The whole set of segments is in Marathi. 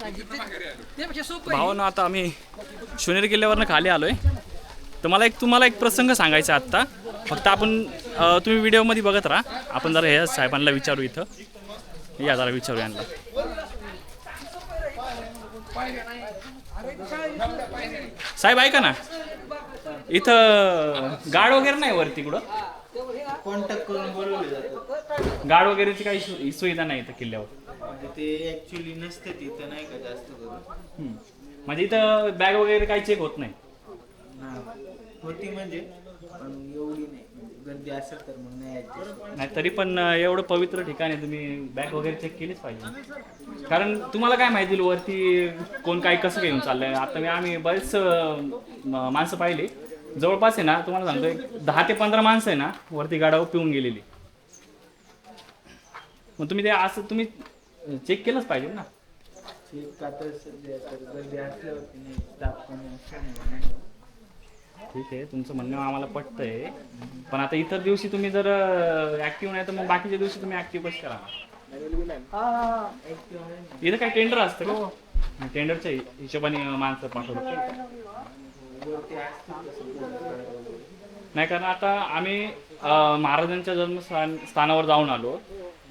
त्यापेक्षा ना भावानं आता आम्ही शिवनेरी किल्ल्यावरनं खाली आलोय. तर मला एक तुम्हाला एक प्रसंग सांगायचा आत्ता. फक्त आपण तुम्ही व्हिडिओमध्ये बघत राहा. आपण जरा ह्या साहेबांना विचारू इथं. या जरा विचारू यांना. साहेब ऐका ना. इथं गाड वगैरे नाही वरती कुठं? कॉन्टॅक्ट करून बोलवले जातात. गाड वगैरेची काही सु- सुविधा नाही इथं किल्ल्यावर? म्हणजे ते ऍक्च्युली नसते तिथं नाही का जास्त करून. हम्म. म्हणजे इथं बॅग वगैरे काही चेक होत नाही. होती म्हणजे पण एवढी नाही. गर्दी असेल तर मग नाही adjust. नाही तरी पण अं, एवढं पवित्र ठिकाण आहे तुम्ही बॅग वगैरे चेक केलीच पाहिजे. कारण तुम्हाला काय माहिती वरती कोण काय कसं घेऊन चाललंय? आता मी आम्ही बरेच अं, म- माणसं पाहिली. जवळपास आहे ना तुम्हाला सांगतो एक दहा ते पंधरा माणसं आहे ना वरती गाडावर पिऊन गेलेली. मग तुम्ही ते असं तुम्ही चेक केलंच पाहिजे ना. ठीक आहे तुमचं म्हणणं आम्हाला पटतंय. पण आता इतर दिवशी तुम्ही जर ऍक्टिव्ह नाही तर मग बाकीच्या दिवशी तुम्ही ऍक्टिव्ह कशी करा. इथं काय टेंडर असतं का? टेंडरच्या हिशोबाने माणसं पाठवतात वरती असतील तसं बोलतात. नाही कारण आता आम्ही महाराजांच्या जन्मस्थान स्थानावर जाऊन आलो.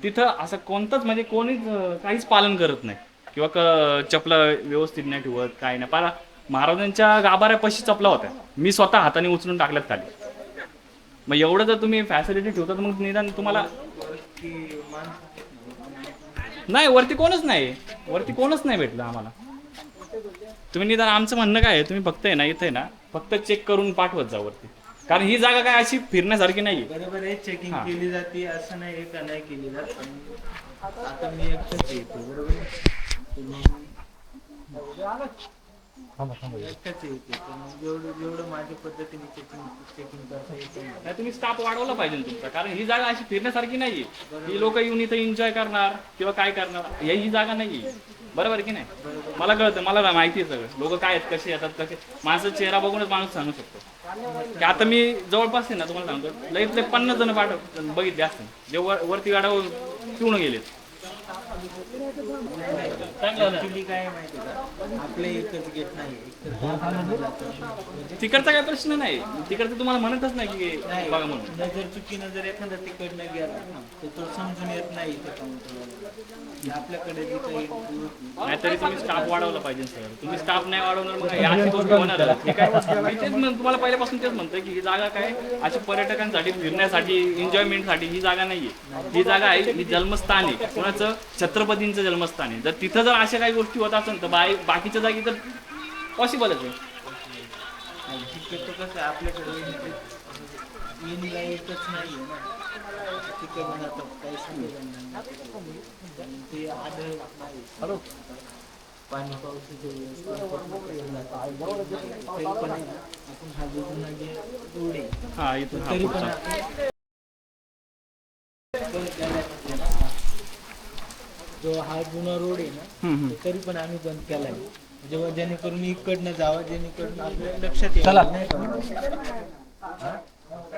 तिथं असं कोणतंच म्हणजे कोणीच काहीच पालन करत नाही. किंवा क चपला व्यवस्थित नाही ठेवत काय नाही. पारा महाराजांच्या गाभाऱ्यापाशी चपला होत्या. मी स्वतः हाताने उचलून टाकल्यात खाली. मग एवढं जर तुम्ही फॅसिलिटी ठेवतात मग निदान तुम्हाला नाही वरती कोणच नाही. वरती कोणच नाही भेटलं आम्हाला. तुम्ही निदान आमचं म्हणणं काय आहे? तुम्ही फक्त आहे ना इथे आहे ना फक्त चेक करून पाठवत जा वरती. कारण ही जागा काय अशी फिरण्यासारखी नाही बरोबर आहे चेकिंग हा. केली जाते असं नाही का नाही केली जात पण आता मी एकटाच येतो बरोबर आहे? तुम्ही एकटाच येते तर मग जेवढं जेवढं माझ्या पद्धतीने चेकिंग चेकिंग करता येतं नाही तुम्ही स्टाफ वाढवला पाहिजे तुमचा कारण ही जागा अशी फिरण्यासारखी नाहीये. ही लोक येऊन इथं एन्जॉय करणार किंवा काय करणार ही ही जागा नाहीये. बरोबर आहे की नाही? मला कळतं मला माहिती आहे सगळं. लोक काय आहेत कसे येतात कसे माझा चेहरा बघूनच माणूस सांगू शकतो. की आता मी जवळपास आहे ना तुम्हाला सांगतो लईत लई पन्नास जण पाठव बघितले असते जे वर वरती गाड्यावर पिऊन गेलेत. ऍक्च्युली काय आहे माहिती का? आपल्या एकच गेट नाही एकतर दवाखान्यात जातं. तिकडचा काय प्रश्न नाही. तिकडचं तुम्हाला म्हणतच नाही की नाही. बघा म्हणून. नजर चुकीनं जर एखादा तिकडनं गेला ना तर तो समजून येत नाही इथे काउंटरला आपल्याकडे जी काही नाहीतरी तुम्ही स्टाफ वाढवला पाहिजे सर तुम्ही स्टाफ नाही वाढवणार मग या अशी गोष्टी होणार. आहेत. हे काय मी तेच म्हण- तुम्हाला पहिल्यापासून तेच म्हणतोय की ही जागा काय? अशी पर्यटकांसाठी फिरण्यासाठी एन्जॉयमेंटसाठी ही जागा नाहीये. ही जागा आहे ही जन्मस्थान आहे. कुणाचं? छत्रपतींचं जन्मस्थान आहे. जर तिथं जर अशा काही गोष्टी होत असेल तर बाई बाकीच्या जागी तर पॉसिबलच आहे कसं आहे, आपल्याकडे नाही आहे ना जातात काही ते नाही पाणी तरी पण आहे ना, आपण हा जुना जे हा इथून तरी पण पुढचा आपण जो हा जुना रोड आहे ना. तो तरी पण आम्ही बंद केलाय. जेव्हा जेणेकरून इकडनं जावं जेणेकरून आपल्या लक्षात का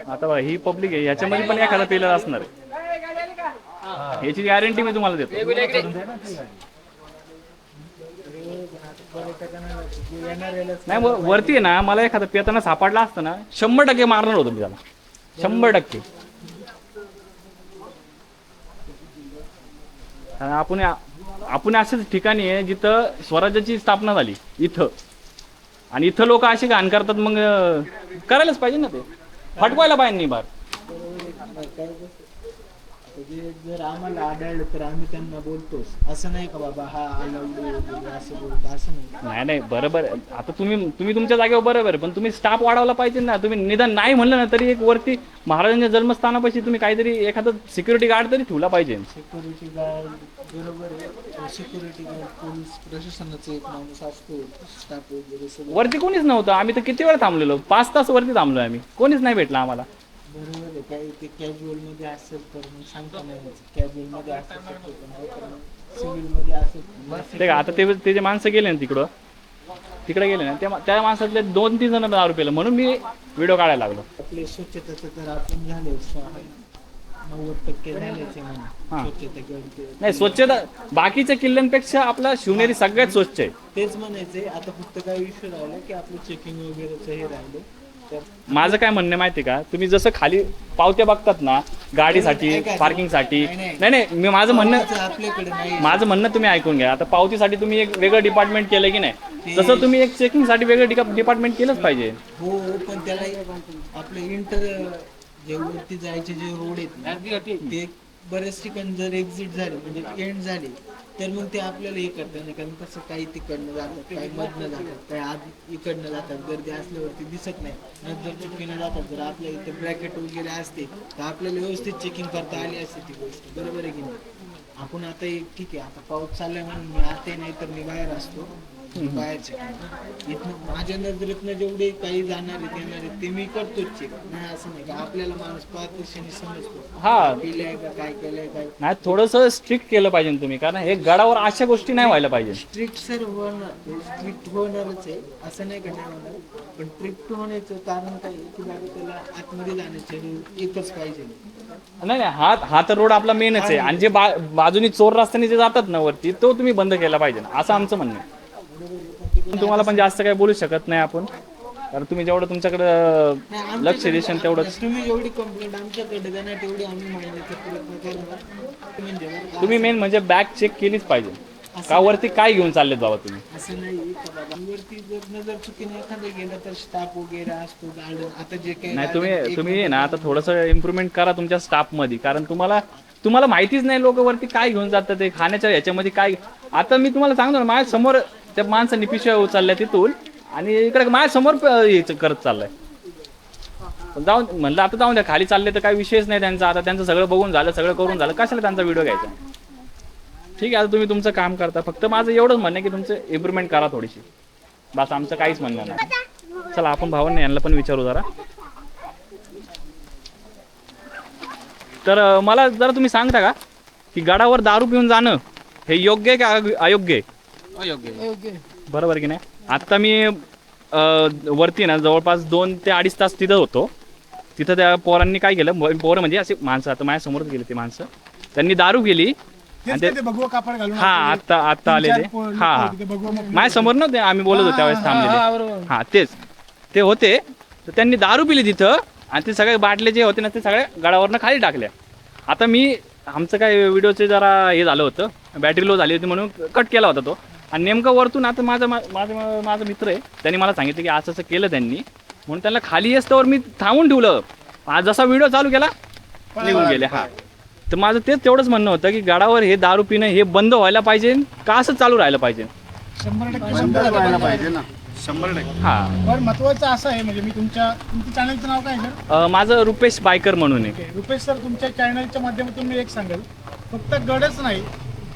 आता बघा, ही पब्लिक आहे याच्यामध्ये पण एखादा पेलर असणार आहे. याची गॅरंटी मी तुम्हाला देतो. नाही वर- वरती ना मला एखादा पेताना सापडला असतं ना शंभर टक्के मारणार होतो मी त्याला. शंभर टक्के. आपण आपण असंच ठिकाणी आहे जिथं स्वराज्याची स्थापना झाली इथं. आणि इथं लोक असे घाण करतात मग करायलाच पाहिजे ना ते. फटवायला पाहिजे नाही बार काय कसं- आता जे जर आम्हाला आढळलं तर आम्ही त्यांना बोलतोच. असं नाही का बाबा हा अलाउड असं बोलतो असं नाही. नाही नाही बरोबर आहे. आता तुम्ही तुम्ही तुमच्या जागेवर बरोबर आहे पण तुम्ही स्टाफ वाढवला पाहिजे ना. तुम्ही निदान नाही म्हणलं ना तरी एक वरती महाराजांच्या जन्मस्थानापाशी तुम्ही काहीतरी एखादं सिक्युरिटी गार्ड तरी ठेवला पाहिजे. सिक्युरिटी गार्ड बरोबर सिक्युरिटी गार्ड पोलीस प्रशासनाचा एक माणूस असतो स्टाफ वगैरे सगळं. वरती कोणीच नव्हतं. आम्ही तर किती वेळ थांबलेलो? पाच तास वरती थांबलोय आम्ही. कोणीच नाही भेटला आम्हाला. बरोबर आहे. काही ते कॅज्युअलमध्ये असेल तर मग सांगता नाही कॅज्युअलमध्ये असू शकतो पण नाही तर सिव्हिलमध्ये असेल ते का आता ते ते जे माणसं गेले ना तिकडं तिकडे गेले ना त्या त्या माणसातले दोन तीन जण दारू पेलं. म्हणून मी व्हिडिओ काढायला लागलो. आपले स्वच्छतेचं तर आपण झाले नव्वद टक्के झालेच आहे म्हणा. हा. स्वच्छता किंवा ते- नाही स्वच्छता बाकीच्या किल्ल्यांपेक्षा आपला शिवनेरी सगळ्यात स्वच्छ आहे. तेच म्हणायचंय. आता फक्त काय इश्यू राहिला की आपलं चेकिंग वगैरेचं हे राहिलं. तर माझं काय म्हणणं आहे माहिती का? तुम्ही जसं खाली पावत्या बघतात ना गाडीसाठी पार्किंगसाठी नाही, नाही. मी माझं म्हणणं आमचं आपल्याकडे नाही. माझं म्हणणं तुम्ही ऐकून घ्या. आता पावतीसाठी तुम्ही एक वेगळं डिपार्टमेंट केलं की नाही? तसं तुम्ही एक चेकिंगसाठी वेगळं डिपार्टमेंट केलंच पाहिजे. हो पण त्याला आपलं इंटर जे वरती जायचे जे रोड आहेत ते बरेच ठिकाणी जर एक्झिट झाले म्हणजे एंड झाले तर मग ते आपल्याला हे करतात नाही. कारण कसं काही तिकडनं जातात काही मधनं जातात काही आधी इकडनं जातात. गर्दी असल्यावरती दिसत नाही. नंतर चुकीनं जातात जर आपल्या इथे ब्रॅकेट वगैरे असते तर आपल्याला व्यवस्थित चेकिंग करता आली असते ती गोष्ट. बरोबर आहे की नाही? आपण आता ठीक आहे आता पाऊस चालला म्हणून मी आते नाही तर मी बाहेर असतो. बाहेरचे. इथनं माझ्या नजरेतनं जेवढे काही जाणार आहेत येणार आहेत ते मी करतोच चेक नाही असं नाही का? आपल्याला माणूस पाहतोशीने समजतो. हा. पिलंय का काय केलंय काय? नाही थोडंसं स्ट्रिक्ट केलं पाहिजे तुम्ही कारण हे गडावर अशा गोष्टी नाही व्हायला पाहिजे. स्ट्रिक्ट सर होणार स्ट्रिक्ट होणारच आहे असं नाही का नाही होणार? पण स्ट्रिक्ट होण्याचं कारण काय आहे की बाबा त्याला आतमध्ये जाण्याचे एकच पाहिजे. नाही नाही हा हा तर रोड आपला मेनच आहे. आणि जे बा बाजूनी चोर रस्त्याने जे जातात ना वरती तो तुम्ही बंद केला पाहिजे असं आमचं म्हणणं आहे. तुम्हाला पण जास्त काही बोलू शकत नाही आपण. कारण तुम्ही जेवढं तुमच्याकडं लक्ष देशाल आता तेवढंच. तुम्ही जेवढी कंप्लेंट आमच्याकडे देणार तेवढी आम्ही मांडण्याचा प्रयत्न करणार म्हणजे बरं का? तुम्ही मेन म्हणजे बॅग चेक केलीच पाहिजे. का वरती काय घेऊन चाललेत बाबा तुम्ही? असं नाही का बाबा? वरती जर नजर चुकीने एखादं गेलं तर स्टाफ वगैरे असतो गार्डन आता जे काही नाही तुम्ही तुम्ही ना आता थोडंसं इम्प्रुव्हमेंट करा तुमच्या स्टाफमध्ये कारण तुम्हाला तुम्हाला माहितीच नाही लोक वरती काय घेऊन जातात ते खाण्याच्या ह्याच्यामध्ये काय आता मी तुम्हाला सांगतो ना माझ्यासमोर त्या माणसाने पिशव्या उचलल्या तिथून आणि इकडे माझ्यासमोर प- करत चाललाय. पण जाऊन म्हणलं आता जाऊन द्या खाली चालले तर काही विषयच नाही त्यांचा. आता त्यांचं सगळं बघून झालं सगळं करून झालं. कशाला त्यांचा व्हिडिओ घ्यायचा? ठीक आहे आता तुम्ही तुमचं काम करता. फक्त माझं एवढंच म्हणणं आहे की तुमचं इम्प्रुव्हमेंट करा थोडीशी. बस आमचं काहीच म्हणणं नाही. चला आपण भावांना यांना पण विचारू जरा. तर अं, मला जरा तुम्ही सांगता का की गडावर दारू पिऊन जाणं हे योग्य आहे का अग- अयोग्य आहे? योग्य बरोबर की नाही? आत्ता मी अं, वरती ना जवळपास दोन ते अडीच तास तिथं होतो. तिथं त्या पोरांनी काय केलं ब- पोरं म्हणजे असे माणसं आता माझ्या समोरच गेले ते माणसं. त्यांनी दारू गेली. आणि ते तेच ते भगवा कापड घालून हा आता आता आले ते हा. हा माझ्यासमोर नव्हते आम्ही बोलत होतो त्यावेळेस थांबलेले. हा तेच. ते होते. तर त्यांनी दारू पिली तिथं आणि ते सगळे बाटले जे होते ना ते सगळ्या गडावरनं खाली टाकल्या. आता मी आमचं काय व्हिडिओचे जरा हे झालं होतं बॅटरी लो झाली होती म्हणून कट केला होता तो. आणि नेमकं वरतून आता माझा माझा माझा मित्र आहे त्यांनी मला सांगितलं की असं असं केलं त्यांनी. म्हणून त्यांना खाली असतावर मी थांबून ठेवलं. आज जसा व्हिडिओ चालू केला निघून गेले. हा. तर माझं तेच तेवढंच म्हणणं होतं की गडावर हे दारू पिणं हे बंद व्हायला पाहिजे का असं चालू राहायला पाहिजे? शंभर टक्के. पाहिजे ना. शंभर टक्के. हा. पण महत्वाचं असं आहे म्हणजे मी तुमच्या तुमच्या चॅनलचं नाव काय आहे सर अं, माझं रुपेश बायकर म्हणून आहे. रुपेश सर तुमच्या चॅनलच्या माध्यमातून मी एक सांगेल. फक्त गडच नाही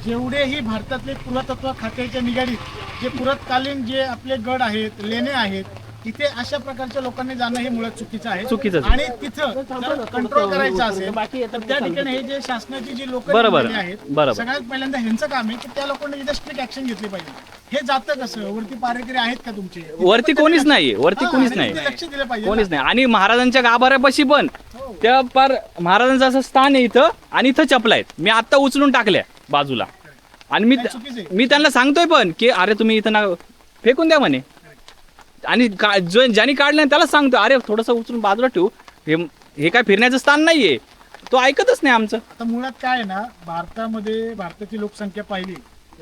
जेवढेही भारतातले पुरातत्व खात्याच्या निगडीत जे पुरातकालीन जे आपले गड आहेत लेणे आहेत तिथे अशा प्रकारच्या लोकांनी जाणं हे मुळात चुकीचं आहे. चुकीचंच आहे. आणि तिथं जर कंट्रोल करायचं असेल तर त्या ठिकाणी हे जे शासनाची जी लोक बरोबर. आहेत बरोबर. सगळ्यात पहिल्यांदा ह्यांचं काम आहे की त्या लोकांनी तिथे स्ट्रिक्ट ऍक्शन घेतली पाहिजे. हे जातं कसं? वरती पारेकरी आहेत का तुमचे? वरती कोणीच नाही वरती हा, कोणीच आणि नाही तिथे लक्ष दिलं पाहिजे कोणीच नाही. आणि महाराजांच्या गाभाऱ्यापाशी पण. त्या पार महाराजांचं असं स्थान आहे इथं आणि इथं चपला आहेत. मी आता उचलून टाकल्या. बाजूला आणि मी. मी त्यांना सांगतोय पण की अरे तुम्ही इथं ना फेकून द्या म्हणे आणि का- जो ज्यांनी काढलं त्यालाच सांगतो अरे थोडंसं उचलून बाजूला ठेवू हे हे काय फिरण्याचं स्थान नाहीये तो ऐकतच नाही आमचं आता मुळात काय आहे ना भारतामध्ये भारताची लोकसंख्या पाहिली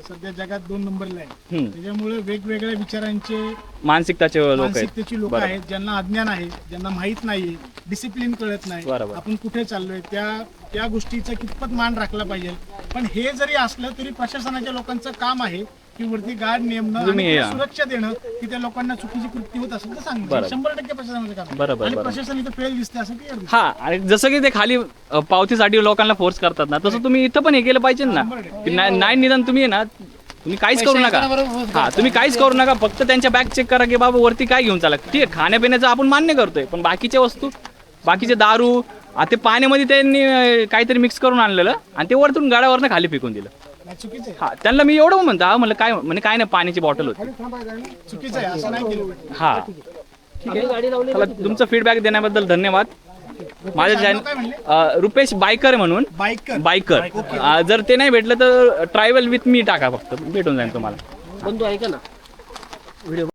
सध्या जगात दोन नंबरला आहे. त्याच्यामुळे वेगवेगळ्या विचारांचे मानसिकताचे लोक आहेत मानसिकतेची लोक. आहेत ज्यांना अज्ञान आहे ज्यांना माहीत नाही डिसिप्लिन कळत नाही. आपण कुठे चाललोय त्या त्या गोष्टीचा कितपत मान राखला पाहिजे पण हे जरी असलं तरी प्रशासनाच्या लोकांचं काम आहे की वरती गार्ड नेमणं आणि तुम्ही त्याला या. सुरक्षा देणं की त्या लोकांना चुकीची कृती होत असेल तर सांगणं. शंभर टक्के प्रशासनाचं काम आहे. बरोबर, आणि. प्रशासन इथं फेल दिसते असं की हा आणि जसं की ते खाली अ, पावतीसाठी लोकांना फोर्स करतात ना तसं तुम्ही इथं पण हे केलं पाहिजे ना की नाही नाही निदान तुम्ही आहे ना तुम्ही काहीच करू नका हा तुम्ही काहीच करू नका फक्त त्यांच्या बॅग चेक करा की बाबा वरती काय घेऊन चाला ठीक आहे खाण्यापिण्याचं आपण मान्य करतोय पण बाकीच्या वस्तू बाकीचे दारू आ, ते पाण्यामध्ये त्यांनी अ, काहीतरी मिक्स करून आणलेलं आणि ते वरतून गाड्यावरनं खाली फेकून दिलं. नाही, चुकीचं आहे. हा त्यांना मी एवढं म्हणतो हा म्हणलं काय म्हणजे काय नाही पाण्याची बॉटल होती. चुकीचं आहे असं नाही केलं पाहिजे. हा. ठीक आहे. चला, तुमचं फीडबॅक देण्याबद्दल धन्यवाद. माझं नाव काय म्हणले? चॅनल रुपेश बायकर म्हणून. Biker biker. अ, जर ते नाही भेटलं तर ट्रॅव्हल विथ मी टाका फक्त. भेटून जाईल तुम्हाला. बंधू ऐका ना. व्हिडिओ